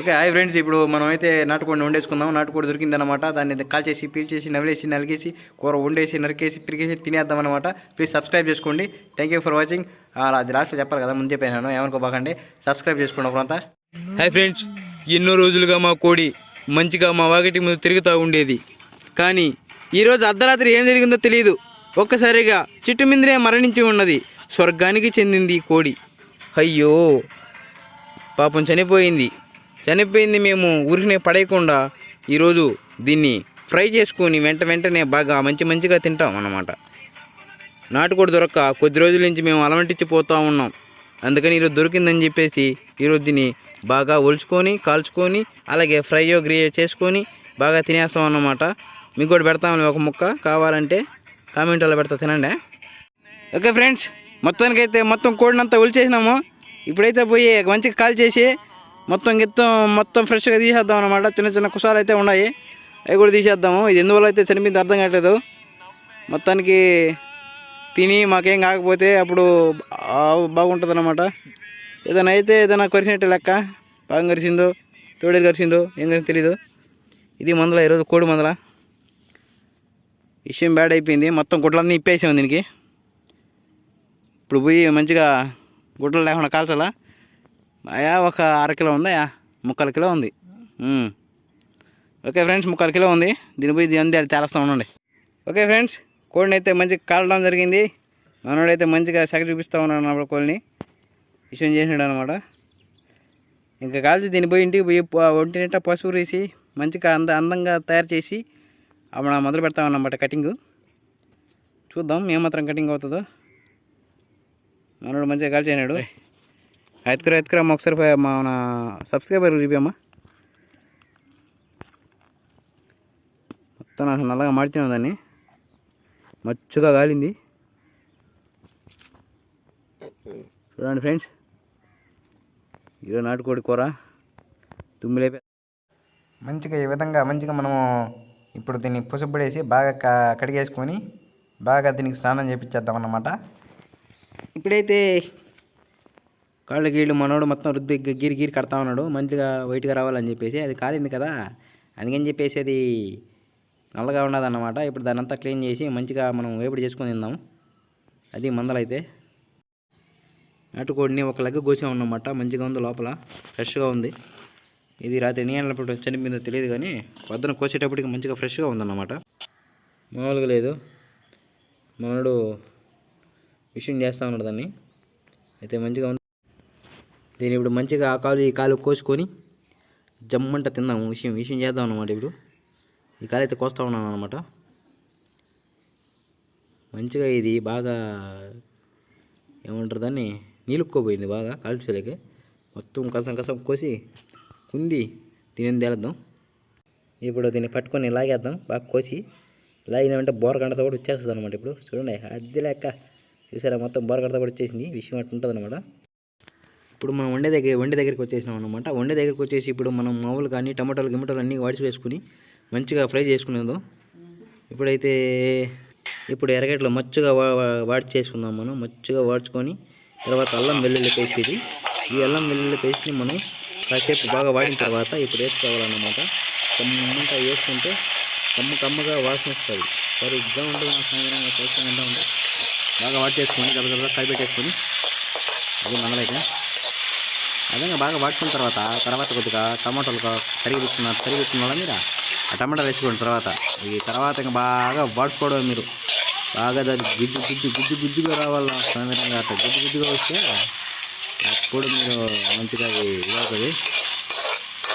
Okay hi friends ఇప్పుడు మనం అయితే నాటుకోడిని వండేసుకుందాం. నాటుకోడి దొరికిందనమాట దాన్ని కాల్చేసి పీల్చేసి నవిలేసి నలిగేసి కూర వండేసి నరికేసి పిరిగేసి తినేద్దాం అనమాట ప్లీజ్ సబ్స్క్రైబ్ చేసుకోండి థ్యాంక్ యూ ఫర్ వాచింగ్ అది లాస్ట్లో చెప్పాలి కదా ముందు చెప్పాను ఏమనుకోబాకండి సబ్స్క్రైబ్ చేసుకోండి ఒకరంతా హాయ్ ఫ్రెండ్స్ ఎన్నో రోజులుగా మా కోడి మంచిగా మా వాకిటి ముందు తిరుగుతూ ఉండేది. కానీ ఈరోజు అర్ధరాత్రి ఏం జరిగిందో తెలియదు ఒక్కసారిగా చిట్టు మిందరే మరణించి ఉన్నది. స్వర్గానికి చెందింది కోడి. అయ్యో పాపం చనిపోయింది. చనిపోయింది మేము ఊరికినే పడేయకుండా ఈరోజు దీన్ని ఫ్రై చేసుకొని వెంట వెంటనే బాగా మంచి మంచిగా తింటాం అన్నమాట. నాటుకోడి దొరక్క కొద్ది రోజుల నుంచి మేము అలమటించిపోతూ ఉన్నాం. అందుకని ఈరోజు దొరికిందని చెప్పేసి ఈరోజు దీన్ని బాగా ఒలుచుకొని కాల్చుకొని అలాగే ఫ్రైయో గ్రియో చేసుకొని బాగా తినేస్తాం అన్నమాట. మీకు కూడా పెడతామని ఒక ముక్క. కావాలంటే కామెంట్ అలా పెడతా తినండి ఓకే ఫ్రెండ్స్ మొత్తానికైతే మొత్తం కోడినంతా ఒలిచేసినాము. ఇప్పుడైతే పోయి మంచిగా కాల్ చేసి మొత్తం గిత్తం మొత్తం ఫ్రెష్గా తీసేద్దాం అనమాట చిన్న చిన్న కుసాలు అయితే ఉన్నాయి. అవి కూడా తీసేద్దాము. ఇది ఎందువల్ల అయితే చనిపోయింది అర్థం కావట్లేదు. మొత్తానికి తిని మాకేం కాకపోతే అప్పుడు బాగుంటుంది అనమాట ఏదైనా అయితే ఏదైనా కరిసినట్టు లెక్క. బాగా కరిసిందో తోడేది కరిసిందో ఏం కరిసి తెలీదు. ఇది మందుల ఈరోజు కోడి మందుల. విషయం బ్యాడ్ అయిపోయింది. మొత్తం గుడ్లన్నీ ఇప్పేసాము దీనికి. ఇప్పుడు పోయి మంచిగా గుడ్డలు లేకుండా కాల్చాలా? అయ్యా ఒక అర కిలో ఉందా ముక్కల కిలో ఉంది. ఓకే ఫ్రెండ్స్ ముక్కల కిలో ఉంది. దీని పోయి దీని అది తేలుస్తూ ఉండండి. ఓకే ఫ్రెండ్స్ కోడిని అయితే మంచిగా కాలడం జరిగింది. మనోడైతే మంచిగా సెగ చూపిస్తూ ఉన్నాడు అన్నప్పుడు కోడిని. విషయం చేసినాడు అనమాట ఇంకా కాల్చి దీన్ని పోయి ఇంటికి పోయి ప- ఒంటి నింట పసుపు వేసి మంచిగా అంద అందంగా తయారు చేసి అప్పుడు మొదలు పెడతామన్నమాట కటింగ్ చూద్దాం ఏమాత్రం కటింగ్ అవుతుందో. మనోడు మంచిగా కాల్ చేయనాడు ఎత్తుకురా ఎత్తుకురమ్మా ఒకసారి పోయి మన సబ్స్క్రైబర్ చూపించమ్మా మొత్తం అసలు నల్లగా మార్చినాం దాన్ని. మచ్చుగా కాలింది చూడండి ఫ్రెండ్స్. ఈరోజు నాటుకోడి కూర. తుమ్మిలేపే మంచిగా ఈ విధంగా మంచిగా మనము ఇప్పుడు దీన్ని పుసపడేసి బాగా క- కడిగేసుకొని బాగా దీనికి స్నానం చేపించేద్దాం అన్నమాట ఇప్పుడైతే కాళ్ళు వీళ్ళు మనోడు మొత్తం రుద్ది గిరి గిరి కడతా ఉన్నాడు. మంచిగా వైట్గా రావాలని చెప్పేసి అది కాలింది కదా. అందుకని చెప్పేసి అది నల్లగా ఉన్నదన్నమాట. ఇప్పుడు దాని అంతా క్లీన్ చేసి మంచిగా మనం వేపుడు చేసుకొని తిందాం. అది మందలైతే. నాటుకోడిని ఒక లెగ్గ కోసామన్నమాట మంచిగా ఉంది లోపల. ఫ్రెష్గా ఉంది. ఇది రాత్రి నీళ్ళప్పుడు చనిపోయిందో తెలియదు కానీ పొద్దున కోసేటప్పటికి మంచిగా ఫ్రెష్గా ఉందన్నమాట. మామూలుగా లేదు. మనోడు విషయం చేస్తూ ఉన్నాడు దాన్ని. అయితే మంచిగా ఉంది. దీన్ని ఇప్పుడు మంచిగా ఆ కాలు ఈ కాలు కోసుకొని జమ్మంట తిందాము. విషయం విషయం చేద్దాం అనమాట ఇప్పుడు. ఈ కాలు అయితే కోస్తా ఉన్నాను అనమాట మంచిగా ఇది బాగా ఏమంటారు దాన్ని? నీలుక్కోపోయింది బాగా కాల్చలేక. మొత్తం కసం కసం కోసి కుంది దీని తేలేద్దాం. ఇప్పుడు దీన్ని పట్టుకొని లాగేద్దాం. బాగా కోసి లాగినామంటే బోరగంటతో కూడా వచ్చేస్తుంది అనమాట ఇప్పుడు. చూడండి అది లెక్క చూసారా? మొత్తం బోరగంటతో కూడా వచ్చేసింది. విషయం అట్టు ఉంటుంది అనమాట ఇప్పుడు మనం వండే దగ్గర వండే దగ్గరికి వచ్చేసినాం అనమాట వండే దగ్గరికి వచ్చేసి ఇప్పుడు మనం మామూలు కానీ టమాటాలు గిమటాలు అన్నీ వాడిసి వేసుకుని మంచిగా ఫ్రై చేసుకునేదో. ఇప్పుడైతే ఇప్పుడు ఎర్రగడ్డలు మచ్చుగా వాడి చేసుకుందాం మనం. మచ్చుగా వాడ్చుకొని తర్వాత అల్లం వెల్లుల్లి పేస్ట్ ఇది. ఈ అల్లం వెల్లుల్లి పేస్ట్ని మనం కాసేపు బాగా వాడిన తర్వాత ఇప్పుడు వేసుకోవాలన్నమాట. కమ్మంతా వేసుకుంటే కమ్మ కమ్మగా వాసన వస్తుంది. సరిగ్గా ఉంటుంది నా సాయంత్రం ఉంటే. బాగా వాడి చేసుకొని గబగబా కలిపెట్టేసుకొని అది మనలైతే అదేగా బాగా వాడుకున్న తర్వాత తర్వాత కొద్దిగా టమాటాలు కరిగి తీసుకున్నారు కరిగి తీసుకున్నారా మీరు ఆ టమాటా వేసుకున్న తర్వాత ఈ తర్వాత ఇంకా బాగా వాడుకోవడం మీరు. బాగా దాన్ని గుజ్జు గుజ్జు గుజ్జు గుజ్జుగా రావాలా? సాయంత్రంగా అట్లా గుజ్జు గుజ్జుగా వస్తే అప్పుడు మీరు మంచిగా అది ఇదవుతుంది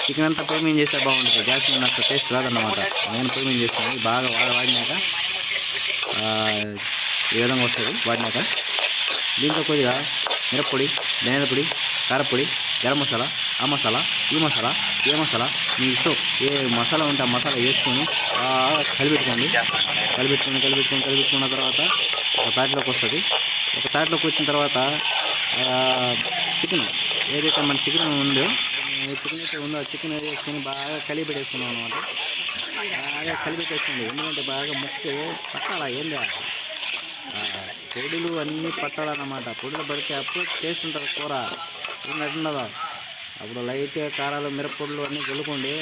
చికెన్ అంతా పేమెంట్ చేస్తే బాగుంటుంది. గ్యాస్ మీద అంత టేస్ట్ రాదన్నమాట. నేను పేమెంట్ మీద చేస్తాను బాగా వాడ వాడినాక ఈ విధంగా వస్తుంది. వాడినాక దీంట్లో కొద్దిగా మిరప్పొడి ధనియాల పొడి కారపొడి గరం మసాలా ఆ మసాలా ఈ మసాలా ఏ మసాలా మీ ఇష్టం ఏ మసాలా ఉంటే ఆ మసాలా వేసుకొని బాగా కలిపెట్టుకోండి. కలిపెట్టుకొని కలిపెట్టుకొని కలిపెట్టుకున్న తర్వాత ఒక తాటిలోకి వస్తుంది. ఒక తాటిలోకి వచ్చిన తర్వాత చికెన్ ఏదైతే మన చికెన్ ఉందో చికెన్ అయితే ఉందో ఆ చికెన్ వేసుకొని బాగా కలిపెట్టేసుకున్నాం అనమాట బాగా కలిపెట్టేసుకోండి. ఎందుకంటే బాగా ముక్కు పట్టాలా ఏందా? లేదు పొడులు అన్నీ పట్టాలన్నమాట. పొడులు పడితే అప్పుడు టేస్ట్ ఉంటుంది కూర. ఉన్నట్టున్నదా అప్పుడు లైట్ కారాలు మిరప్పొడులు అన్నీ చల్లుకోండి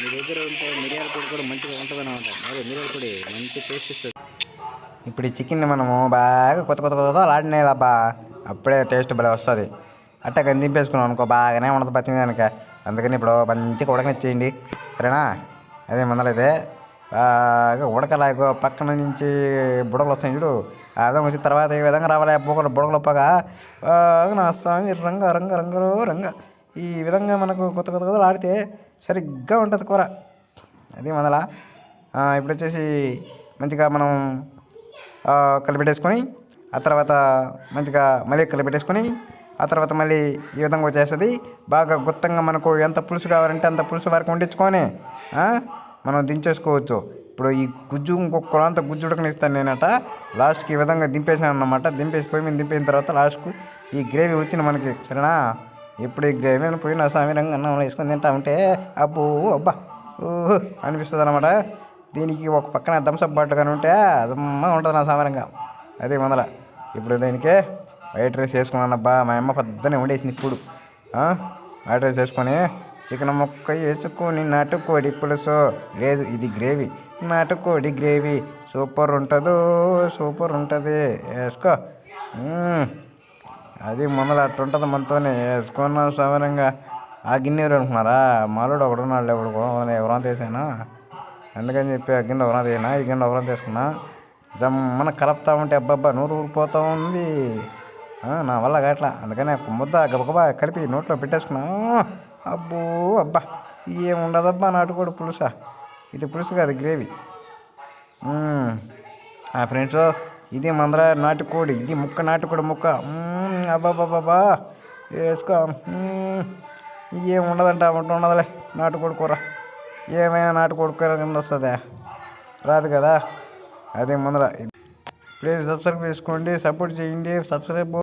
మీ దగ్గర ఉంటే మిరియాల పొడి కూడా మంచిగా ఉంటుంది అనమాట మరి మిరియాల పొడి మంచి టేస్ట్ ఇస్తుంది. ఇప్పుడు ఈ చికెన్ని మనము బాగా కొత్త కొత్త కొత్త ఆడినాయి అబ్బా అప్పుడే టేస్ట్ భలే వస్తుంది. అట్ట కానీ అనుకో బాగానే ఉండదు పచ్చింది కనుక. అందుకని ఇప్పుడు మంచిగా ఉడకనిచ్చేయండి. సరేనా? అదే మొదలైతే బాగా ఉడకలాగో పక్కన నుంచి బుడగలు వస్తాయి చూడు. ఆ విధంగా వచ్చిన తర్వాత ఈ విధంగా రావాలి? బుడగలు బుడగలు పగా నా స్వామి రంగ రంగ రంగులు రంగ. ఈ విధంగా మనకు కొత్త కొత్త కొత్తలు ఆడితే సరిగ్గా ఉంటుంది కూర. అది మందలా. ఇప్పుడు వచ్చేసి మంచిగా మనం కలిపెట్టేసుకొని ఆ తర్వాత మంచిగా మళ్ళీ కలిపెట్టేసుకొని ఆ తర్వాత మళ్ళీ ఈ విధంగా వచ్చేస్తుంది. బాగా గుత్తంగా మనకు ఎంత పులుసు కావాలంటే అంత పులుసు వరకు వండించుకొని మనం దించేసుకోవచ్చు. ఇప్పుడు ఈ గుజ్జు ఇంకొక అంత గుజ్జు ఉడకనిస్తాను నేనట. లాస్ట్కి ఈ విధంగా దింపేసాను అన్నమాట. దింపేసి పోయి మీద దింపేసిన తర్వాత లాస్ట్కు ఈ గ్రేవీ వచ్చింది మనకి. సరేనా? ఇప్పుడు ఈ గ్రేవీ పోయిన సామిరంగా అన్నం వేసుకొని తింటా ఉంటే అబ్బో అబ్బా ఓహో అనిపిస్తుంది అనమాట దీనికి ఒక పక్కన థమ్స్అప్ బాటిల్ కానీ ఉంటే అదమ్మ ఉంటుంది నా సామారంగా. అదే మొదల. ఇప్పుడు దీనికి వైట్ రైస్ వేసుకున్నాను అబ్బా మా అమ్మ పెద్దనే వండేసింది ఇప్పుడు. వైట్ రైస్ వేసుకొని చికెన్ ముక్క వేసుకొని నాటుకోడి పులుసు. లేదు ఇది గ్రేవీ. నాటుకోడి గ్రేవీ. సూపర్ ఉంటుందో సూపర్ ఉంటుంది. వేసుకో. అది మొదలు అట్టుంటుంది మనతోనే. వేసుకున్నాం సవరంగా. ఆ గిన్నె ఎవరు అనుకున్నారా? మాలోడు ఒకడు ఉన్నాడు ఎవడు ఎవరో తీసానా అందుకని చెప్పి ఆ గిన్నె ఎవరైనా తీయనా? ఈ గిన్నె ఎవరో తీసుకున్నా జమ్మన కలుపుతా ఉంటే అబ్బబ్బా నూరు ఊరిపోతూ ఉంది. నా వల్ల కావట్లా. అందుకని ముద్ద గబగబా కలిపి నోట్లో పెట్టేసుకున్నా. అబ్బో అబ్బా. ఏముండదబ్బా నాటుకోడి పులుసా? ఇది పులుసు కాదు గ్రేవీ. ఆ ఫ్రెండ్స్ ఇది మందర నాటుకోడి. ఇది ముక్క నాటుకోడి ముక్క. మ్మ్, అబ్బాబాబా వేసుకో. ఏం ఉండదంట అవంట ఉండదులే నాటుకోడి కూర. ఏమైనా నాటుకోడి కూర కింద వస్తుందా? రాదు కదా. అదే ముందర. ప్లీజ్ సబ్స్క్రైబ్ చేసుకోండి సపోర్ట్ చేయండి సబ్స్క్రైబ్